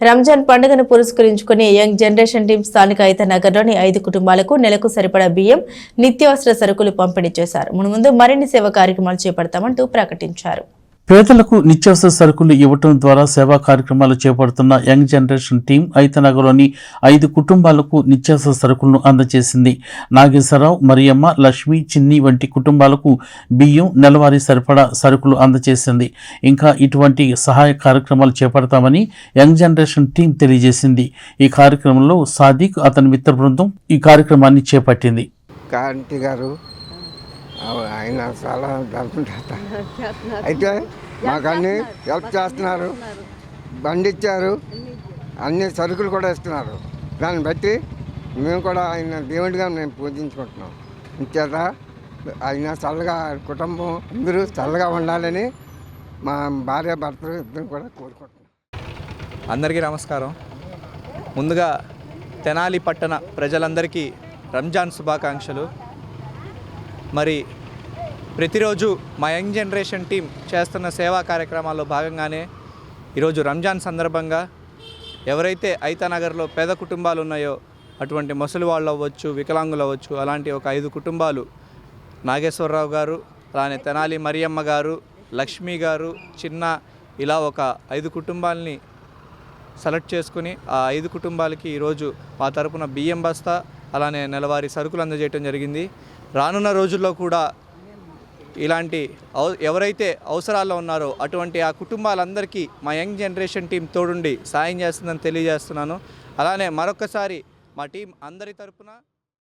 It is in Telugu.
రంజాన్ పండుగను పురస్కరించుకుని యంగ్ జనరేషన్ టీం స్థానిక ఐత నగర్లోని ఐదు కుటుంబాలకు నెలకు సరిపడా బియ్యం నిత్యావసర సరుకులు పంపిణీ చేశారు. మున్ముందు మరిన్ని సేవా కార్యక్రమాలు చేపడతామంటూ ప్రకటించారు. పేదలకు నిత్యావసర సరుకులు ఇవ్వటం ద్వారా సేవా కార్యక్రమాలు చేపడుతున్న యంగ్ జనరేషన్ టీం ఐతనగర్లోని ఐదు కుటుంబాలకు నిత్యావసర సరుకులను అందజేసింది. నాగేశ్వరరావు మరియమ్మ లక్ష్మి చిన్ని వంటి కుటుంబాలకు బియ్యం నెలవారీ సరిపడా సరుకులు అందజేసింది. ఇంకా ఇటువంటి సహాయ కార్యక్రమాలు చేపడతామని యంగ్ జనరేషన్ టీం తెలియజేసింది. ఈ కార్యక్రమంలో సాదిక్ అతని మిత్ర బృందం ఈ కార్యక్రమాన్ని చేపట్టింది. కాంతి గారు ఆయన చాలా అయితే మాకు అన్ని హెల్ప్ చేస్తున్నారు బండి ఇచ్చారు. అన్ని సరుకులు కూడా ఇస్తున్నారు. దాన్ని బట్టి మేము కూడా ఆయన దేవుడిగా మేము పూజించుకుంటున్నాం. ఇంచేత ఆయన చల్లగా కుటుంబం అందరూ చల్లగా ఉండాలని మా భార్య భర్తలు ఇద్దరు కూడా కోరుకుంటున్నాం. అందరికీ నమస్కారం. ముందుగా తెనాలి పట్టణ ప్రజలందరికీ రంజాన్ శుభాకాంక్షలు. మరి ప్రతిరోజు మా యంగ్ జనరేషన్ టీం చేస్తున్న సేవా కార్యక్రమాల్లో భాగంగానే ఈరోజు రంజాన్ సందర్భంగా ఎవరైతే ఐతానగర్లో పేద కుటుంబాలు ఉన్నాయో అటువంటి ముసలి వాళ్ళు అవ్వచ్చు వికలాంగులు అవ్వచ్చు అలాంటి ఒక ఐదు కుటుంబాలు నాగేశ్వరరావు గారు అలానే తెనాలి మరియమ్మ గారు లక్ష్మి గారు చిన్న ఇలా ఒక ఐదు కుటుంబాలని సెలెక్ట్ చేసుకుని ఆ ఐదు కుటుంబాలకి ఈరోజు మా తరపున బియ్యం బస్తా అలానే నెలవారీ సరుకులు అందజేయటం జరిగింది. రానున్న రోజుల్లో కూడా ఇలాంటి అవ- ఎవరైతే అవసరాల్లో ఉన్నారో అటువంటి ఆ కుటుంబాలందరికీ మా యంగ్ జనరేషన్ టీం తోడుండి సాయం చేస్తుందని తెలియజేస్తున్నాను. అలానే మరొకసారి మా టీం అందరి తరపున